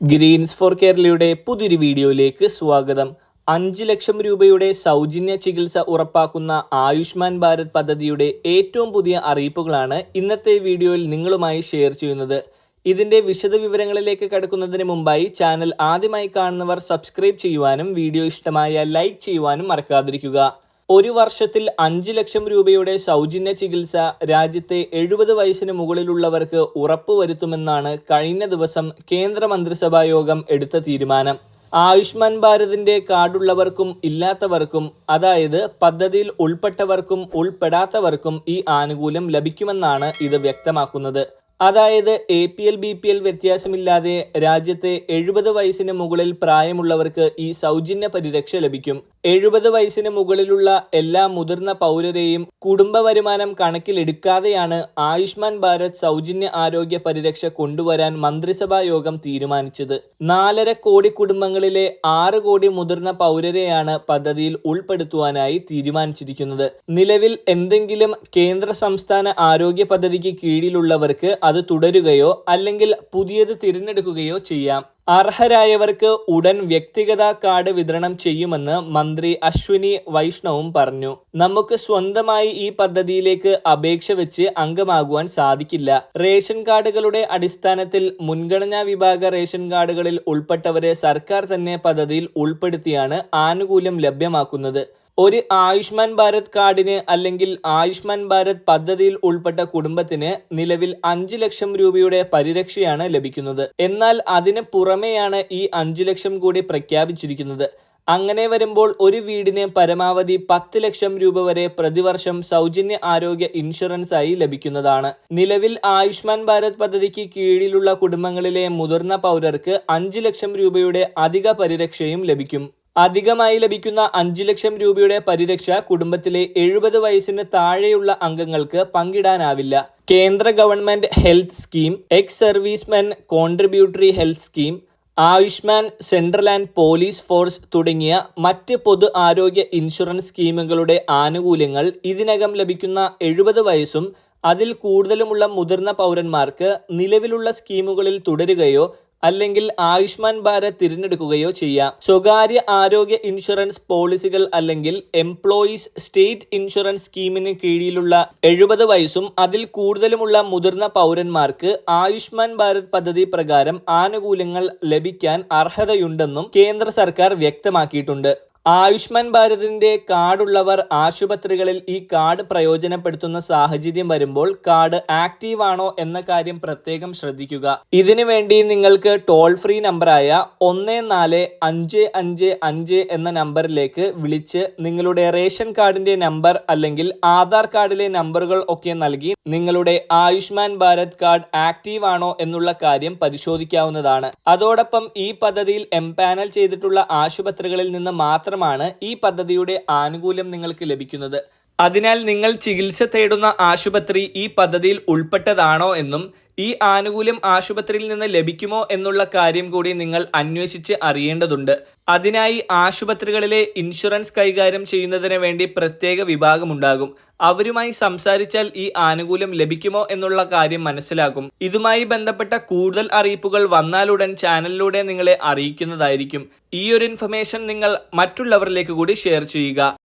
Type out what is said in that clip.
Green's four കേരളയുടെ പുതിയൊരു വീഡിയോയിലേക്ക് സ്വാഗതം. അഞ്ച് ലക്ഷം രൂപയുടെ സൗജന്യ ചികിത്സ ഉറപ്പാക്കുന്ന ആയുഷ്മാൻ ഭാരത് പദ്ധതിയുടെ ഏറ്റവും പുതിയ അറിയിപ്പുകളാണ് ഇന്നത്തെ വീഡിയോയിൽ നിങ്ങളുമായി ഷെയർ ചെയ്യുന്നത്. ഇതിന്റെ വിശദവിവരങ്ങളിലേക്ക് കടക്കുന്നതിന് മുമ്പായി ചാനൽ ആദ്യമായി കാണുന്നവർ സബ്സ്ക്രൈബ് ചെയ്യുവാനും വീഡിയോ ഇഷ്ടമായ ലൈക്ക് ചെയ്യുവാനും മറക്കാതിരിക്കുക. ഒരു വർഷത്തിൽ അഞ്ച് ലക്ഷം രൂപയുടെ സൗജന്യ ചികിത്സ രാജ്യത്തെ എഴുപത് വയസ്സിന് മുകളിലുള്ളവർക്ക് ഉറപ്പുവരുത്തുമെന്നാണ് കഴിഞ്ഞ ദിവസം കേന്ദ്ര യോഗം എടുത്ത തീരുമാനം. ആയുഷ്മാൻ ഭാരതിന്റെ കാർഡുള്ളവർക്കും ഇല്ലാത്തവർക്കും അതായത് പദ്ധതിയിൽ ഉൾപ്പെട്ടവർക്കും ഉൾപ്പെടാത്തവർക്കും ഈ ആനുകൂല്യം ലഭിക്കുമെന്നാണ് ഇത് വ്യക്തമാക്കുന്നത്. അതായത് A P L B P L വ്യത്യാസമില്ലാതെ രാജ്യത്തെ എഴുപത് വയസ്സിന് മുകളിൽ പ്രായമുള്ളവർക്ക് ഈ സൗജന്യ പരിരക്ഷ ലഭിക്കും. എഴുപത് വയസ്സിന് മുകളിലുള്ള എല്ലാ മുതിർന്ന പൗരരെയും കുടുംബ വരുമാനം കണക്കിലെടുക്കാതെയാണ് ആയുഷ്മാൻ ഭാരത് സൗജന്യ ആരോഗ്യ പരിരക്ഷ കൊണ്ടുവരാൻ മന്ത്രിസഭാ യോഗം തീരുമാനിച്ചത്. നാലര കോടി കുടുംബങ്ങളിലെ ആറ് കോടി മുതിർന്ന പൗരരെയാണ് പദ്ധതിയിൽ ഉൾപ്പെടുത്തുവാനായി തീരുമാനിച്ചിരിക്കുന്നത്. നിലവിൽ എന്തെങ്കിലും കേന്ദ്ര സംസ്ഥാന ആരോഗ്യ പദ്ധതിക്ക് കീഴിലുള്ളവർക്ക് അത് തുടരുകയോ അല്ലെങ്കിൽ പുതിയത് തിരഞ്ഞെടുക്കുകയോ ചെയ്യാം. അർഹരായവർക്ക് ഉടൻ വ്യക്തിഗത കാർഡ് വിതരണം ചെയ്യുമെന്ന് മന്ത്രി അശ്വിനി വൈഷ്ണവും പറഞ്ഞു. നമുക്ക് സ്വന്തമായി ഈ പദ്ധതിയിലേക്ക് അപേക്ഷ വെച്ച് അംഗമാകുവാൻ സാധിക്കില്ല. റേഷൻ കാർഡുകളുടെ അടിസ്ഥാനത്തിൽ മുൻഗണനാ വിഭാഗ റേഷൻ കാർഡുകളിൽ ഉൾപ്പെട്ടവരെ സർക്കാർ തന്നെ പദ്ധതിയിൽ ഉൾപ്പെടുത്തിയാണ് ആനുകൂല്യം ലഭ്യമാക്കുന്നത്. ഒരു ആയുഷ്മാൻ ഭാരത് കാർഡിന് അല്ലെങ്കിൽ ആയുഷ്മാൻ ഭാരത് പദ്ധതിയിൽ ഉൾപ്പെട്ട കുടുംബത്തിന് നിലവിൽ അഞ്ചു ലക്ഷം രൂപയുടെ പരിരക്ഷയാണ് ലഭിക്കുന്നത്. എന്നാൽ അതിന് പുറമെയാണ് ഈ അഞ്ചു ലക്ഷം കൂടി പ്രഖ്യാപിച്ചിരിക്കുന്നത്. അങ്ങനെ വരുമ്പോൾ ഒരു വീടിന് പരമാവധി പത്ത് ലക്ഷം രൂപ വരെ പ്രതിവർഷം സൗജന്യ ആരോഗ്യ ഇൻഷുറൻസ് ആയി ലഭിക്കുന്നതാണ്. നിലവിൽ ആയുഷ്മാൻ ഭാരത് പദ്ധതിക്ക് കീഴിലുള്ള കുടുംബങ്ങളിലെ മുതിർന്ന പൗരർക്ക് അഞ്ച് ലക്ഷം രൂപയുടെ അധിക പരിരക്ഷയും ലഭിക്കും. അധികമായി ലഭിക്കുന്ന അഞ്ചു ലക്ഷം രൂപയുടെ പരിരക്ഷ കുടുംബത്തിലെ എഴുപത് വയസ്സിന് താഴെയുള്ള അംഗങ്ങൾക്ക് പങ്കിടാനാവില്ല. കേന്ദ്ര government health scheme ex servicemen contributory health scheme Ayushman central and police force തുടങ്ങിയ മറ്റ് പൊതു ആരോഗ്യ ഇൻഷുറൻസ് സ്കീമുകളുടെ ആനുകൂല്യങ്ങൾ ഇതിനകം ലഭിക്കുന്ന എഴുപത് വയസ്സും അതിൽ കൂടുതലുമുള്ള മുതിർന്ന പൗരന്മാർക്ക് നിലവിലുള്ള സ്കീമുകളിൽ തുടരുകയോ അല്ലെങ്കിൽ ആയുഷ്മാൻ ഭാരത് തിരഞ്ഞെടുക്കുകയോ ചെയ്യാം. സ്വകാര്യ ആരോഗ്യ ഇൻഷുറൻസ് പോളിസികൾ അല്ലെങ്കിൽ എംപ്ലോയീസ് സ്റ്റേറ്റ് ഇൻഷുറൻസ് സ്കീമിന് കീഴിലുള്ള എഴുപത് വയസ്സും അതിൽ കൂടുതലുമുള്ള മുതിർന്ന പൗരന്മാർക്ക് ആയുഷ്മാൻ ഭാരത് പദ്ധതി പ്രകാരം ആനുകൂല്യങ്ങൾ ലഭിക്കാൻ അർഹതയുണ്ടെന്നും കേന്ദ്ര സർക്കാർ വ്യക്തമാക്കിയിട്ടുണ്ട്. ആയുഷ്മാൻ ഭാരതിന്റെ കാർഡുള്ളവർ ആശുപത്രികളിൽ ഈ കാർഡ് പ്രയോജനപ്പെടുത്തുന്ന സാഹചര്യം വരുമ്പോൾ കാർഡ് ആക്റ്റീവ് ആണോ എന്ന കാര്യം പ്രത്യേകം ശ്രദ്ധിക്കുക. ഇതിനു വേണ്ടി നിങ്ങൾക്ക് ടോൾ ഫ്രീ നമ്പറായ ഒന്ന് നാല് അഞ്ച് അഞ്ച് അഞ്ച് എന്ന നമ്പറിലേക്ക് വിളിച്ച് നിങ്ങളുടെ റേഷൻ കാർഡിന്റെ നമ്പർ അല്ലെങ്കിൽ ആധാർ കാർഡിലെ നമ്പറുകൾ ഒക്കെ നൽകി നിങ്ങളുടെ ആയുഷ്മാൻ ഭാരത് കാർഡ് ആക്റ്റീവ് ആണോ എന്നുള്ള കാര്യം പരിശോധിക്കാവുന്നതാണ്. അതോടൊപ്പം ഈ പദ്ധതിയിൽ എംപാനൽ ചെയ്തിട്ടുള്ള ആശുപത്രികളിൽ നിന്ന് മാത്രം മാത്രമാണ് ഈ പദ്ധതിയുടെ ആനുകൂല്യം നിങ്ങൾക്ക് ലഭിക്കുന്നത്. അതിനാൽ നിങ്ങൾ ചികിത്സ തേടുന്ന ആശുപത്രി ഈ പദ്ധതിയിൽ ഉൾപ്പെട്ടതാണോ എന്നും ഈ ആനുകൂല്യം ആശുപത്രിയിൽ നിന്ന് ലഭിക്കുമോ എന്നുള്ള കാര്യം കൂടി നിങ്ങൾ അന്വേഷിച്ച് അറിയേണ്ടതുണ്ട്. അതിനായി ആശുപത്രികളിലെ ഇൻഷുറൻസ് കൈകാര്യം ചെയ്യുന്നതിന് വേണ്ടി പ്രത്യേക വിഭാഗമുണ്ടാകും. അവരുമായി സംസാരിച്ചാൽ ഈ ആനുകൂല്യം ലഭിക്കുമോ എന്നുള്ള കാര്യം മനസ്സിലാക്കും ഇതുമായി ബന്ധപ്പെട്ട കൂടുതൽ അറിയിപ്പുകൾ വന്നാലുടൻ ചാനലിലൂടെ നിങ്ങളെ അറിയിക്കുന്നതായിരിക്കും. ഈ ഒരു ഇൻഫർമേഷൻ നിങ്ങൾ മറ്റുള്ളവരിലേക്ക് കൂടി ഷെയർ ചെയ്യുക.